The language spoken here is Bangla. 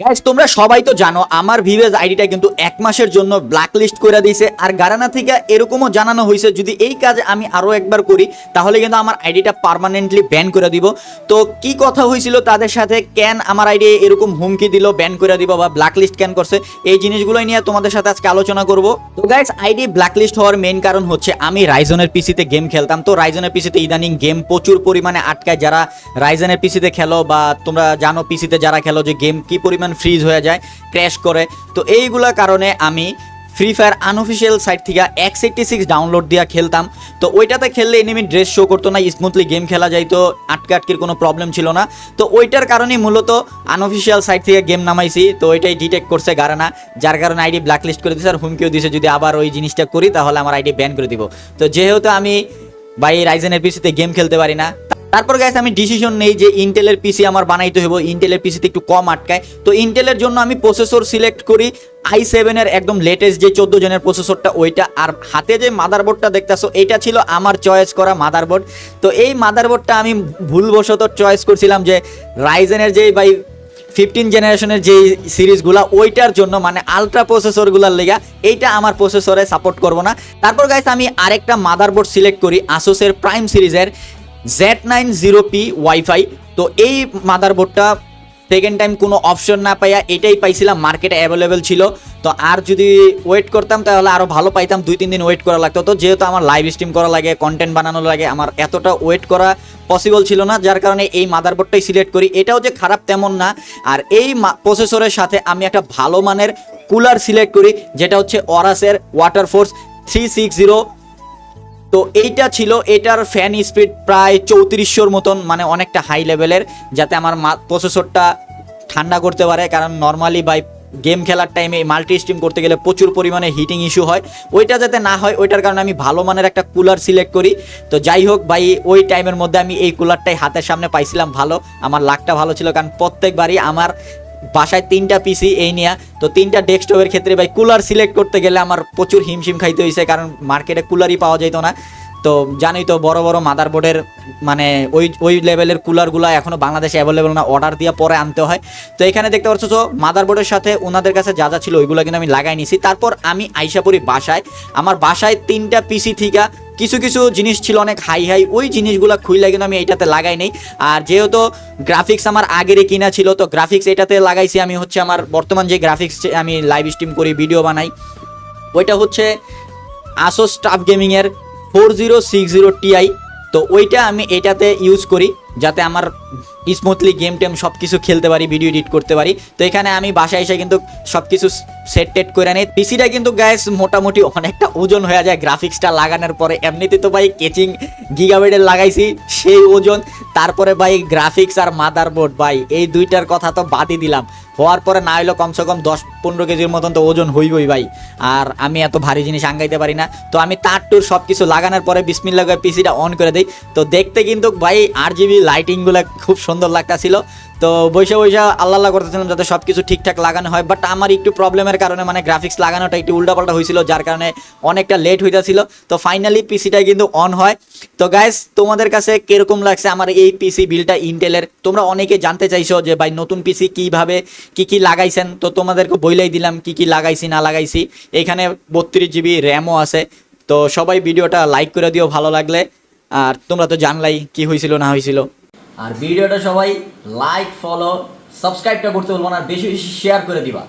গাইজ তোমরা সবাই তো জানো, আমার ভিভেজ আইডিটা কিন্তু এক মাসের জন্য ব্ল্যাক লিস্ট করে দিয়েছে। আর গারানা থেকে এরকমও জানানো হয়েছে, যদি এই কাজ আমি আরও একবার করি, তাহলে কিন্তু আমার আইডিটা পার্মানেন্টলি ব্যান করে দিব। তো কি কথা হয়েছিল তাদের সাথে? কেন আমার আইডি এরকম হুমকি দিল ব্যান করে দিব বা ব্ল্যাক লিস্ট কেন করছে? এই জিনিসগুলোই নিয়ে তোমাদের সাথে আজকে আলোচনা করব। তো গাইজ আইডি ব্ল্যাক লিস্ট হওয়ার মেইন কারণ হচ্ছে, আমি রাইজনের পিসিতে গেম খেলতাম। তো রাইজনের পিসিতে ইদানিং গেম প্রচুর পরিমাণে আটকায়। যারা রাইজনের পিসিতে খেলো বা তোমরা জানো পিসিতে যারা খেলো যে গেম কি পরিমাণ ফ্রিজ হয়ে যায় ক্র্যাশ করে। তো এইগুলা কারণে আমি ফ্রি ফায়ার আনঅফিসিয়াল সাইট থেকে এক্স এইটটি সিক্স ডাউনলোড দিয়ে খেলতাম। তো ওইটাতে খেললে এনিমি ড্রেস শো করতো না স্মুথলি গেম খেলা যাইতো আটকে আটকির কোনো প্রবলেম ছিল না। তো ওইটার কারণেই মূলত আনঅফিসিয়াল সাইট থেকে গেম নামাইছি। তো ওইটাই ডিটেক্ট করছে গারানা, যার কারণে আইডি ব্ল্যাক লিস্ট করে দিয়েছে আর হুমকিও দিছে, যদি আবার ওই জিনিসটা করি, তাহলে আমার আইডি ব্যান করে দিব। তো যেহেতু আমি বাই রাইজেনের পিসিতে গেম খেলতে পারি না তারপর গাইস আমি ডিসিশন নেই যে ইন্টেলের পিসি আমার বানাইতে হবে ইন্টেলের পিসিতে একটু কম আটকায়। তো ইন্টেলের জন্য আমি প্রসেসর সিলেক্ট করি। আই সেভেনের একদম লেটেস্ট যে চোদ্দ জনের প্রসেসরটা ওইটা। আর হাতে যে মাদারবোর্ডটা দেখতেছো এইটা ছিল আমার চয়েস করা মাদারবোর্ড তো এই মাদারবোর্ডটা আমি ভুলবশত চয়েস করছিলাম যে রাইজেনের যেই বাই ফিফটিন জেনারেশনের যে সিরিজগুলো, ওইটার জন্য মানে আলট্রা প্রসেসরগুলোর লেগা এইটা আমার প্রসেসরে সাপোর্ট করব না। তারপর গাইস আমি আরেকটা মাদারবোর্ড সিলেক্ট করি আসোসের প্রাইম সিরিজের। Z nine zero P wifi তো এই মাদারবোর্ডটা সেকেন্ড টাইম কোনো অপশন না পাইয়া এটাই পাইছিলাম মার্কেটে অ্যাভেলেবেল ছিল। তো আর যদি ওয়েট করতাম, তাহলে আরও ভালো পাইতাম, দুই তিন দিন ওয়েট করা লাগতো। তো যেহেতু আমার লাইভ স্ট্রিম করা লাগে কন্টেন্ট বানানো লাগে, আমার এতটা ওয়েট করা পসিবল ছিল না, যার কারণে এই মাদারবোর্ডটাই সিলেক্ট করি। এটাও যে খারাপ তেমন না। আর এই প্রসেসরের সাথে আমি একটা ভালো মানের কুলার সিলেক্ট করি, যেটা হচ্ছে অরাসের water force three six zero তো এইটা ছিল, এটার ফ্যান স্পিড প্রায় চৌত্রিশশোর মতন মানে অনেকটা হাই লেভেলের যাতে আমার প্রসেসরটা ঠান্ডা করতে পারে, কারণ নর্মালি বাই গেম খেলার টাইমে মাল্টি স্ট্রিম করতে গেলে প্রচুর পরিমাণে হিটিং ইস্যু হয়। ওইটা যাতে না হয়, ওইটার কারণে আমি ভালো মানের একটা কুলার সিলেক্ট করি। তো যাই হোক ভাই, ওই টাইমের মধ্যে আমি এই কুলারটাই হাতের সামনে পাইছিলাম ভালো, আমার লাকটা ভালো ছিল, কারণ প্রত্যেকবারই আমার বাসায় তিনটা পিসি এই নিয়ে, তো তিনটা ডেস্কটপের ক্ষেত্রে ভাই কুলার সিলেক্ট করতে গেলে আমার প্রচুর হিমশিম খাইতে হয়েছে কারণ মার্কেটে কুলারই পাওয়া যেত না। তো জানোই তো, বড় বড় মাদারবোর্ডের মানে ওই ওই লেভেলের কুলারগুলো এখনও বাংলাদেশে অ্যাভেলেবেল না অর্ডার দিয়ে পরে আনতে হয়। তো এখানে দেখতে পাচ্ছ, তো মাদারবোর্ডের সাথে ওনাদের কাছে যা যা ছিল ওইগুলো কিন্তু আমি লাগাই নিছি। তারপর আমি আইসাপুরি বাসায়। আমার বাসায় তিনটা পিসি থেকে কিছু কিছু জিনিস ছিল অনেক হাই হাই ওই জিনিসগুলো খুইলে কিন্তু আমি এইটাতে লাগাই নেই। আর যেহেতু গ্রাফিক্স আমার আগেরই কিনা ছিল, তো গ্রাফিক্স এটাতে লাগাইছি আমি হচ্ছে আমার বর্তমান যে গ্রাফিক্স আমি লাইভ স্ট্রিম করি ভিডিও বানাই, ওইটা হচ্ছে আসো স্টাফ গেমিংয়ের four zero six zero T I তো ওইটা আমি এটাতে ইউজ করি, যাতে আমার স্মুথলি গেম টেম সব কিছু খেলতে পারি ভিডিও এডিট করতে পারি। তো এখানে আমি বাসায় এসে কিন্তু সব কিছু সেট টেট করে নিই। পিসিটা কিন্তু গ্যাস মোটামুটি অনেকটা ওজন হয়ে যায়। গ্রাফিক্সটা লাগানোর পরে এমনিতে তো ভাই কেচিং গিগাবেডের লাগাইছি সেই ওজন। তারপরে ভাই গ্রাফিক্স আর মাদারবোর্ড ভাই এই দুইটার কথা তো বাদই দিলাম। হওয়ার পরে না হইলেও কমসে কম দশ পনেরো কেজির মতন তো ওজন হইবই ভাই। আর আমি এত ভারী জিনিস আঙ্গাইতে পারি না। তো আমি তার টুর সব কিছু লাগানোর পরে বিসমিল্লা করে পিসিটা অন করে দিই। তো দেখতে কিন্তু ভাই আর জিবি লাইটিংগুলো খুব সুন্দর লাগতাছিল। তো বৈশা বৈশা আল্লাহ আল্লাহ করতেছিলাম যাতে সব কিছু ঠিকঠাক লাগানো হয় বাট আমার একটু প্রবলেমের কারণে মানে গ্রাফিক্স লাগানোটা একটু উল্টাপাল্টা হয়েছিল, যার কারণে অনেকটা লেট হইতেছিল। তো ফাইনালি পিসিটা কিন্তু অন হয়। তো গাইস তোমাদের কাছে কীরকম লাগছে আমার এই পিসি বিলটা ইন্টেলের তোমরা অনেকে জানতে চাইছো যে ভাই নতুন পিসি কীভাবে কি কি লাগাইছেন? তো তোমাদেরকে বইলাই দিলাম কি কি লাগাইছি, না লাগাইছি। এখানে বত্রিশ জিবি র্যামও আছে। তো সবাই ভিডিওটা লাইক করে দিও, ভালো লাগলে। আর তোমরা তো জানলাই কি হয়েছিল না হয়েছিল আর ভিডিওটা সবাই লাইক ফলো সাবস্ক্রাইবটা করতে বলব না বেশি বেশি শেয়ার করে দিবা।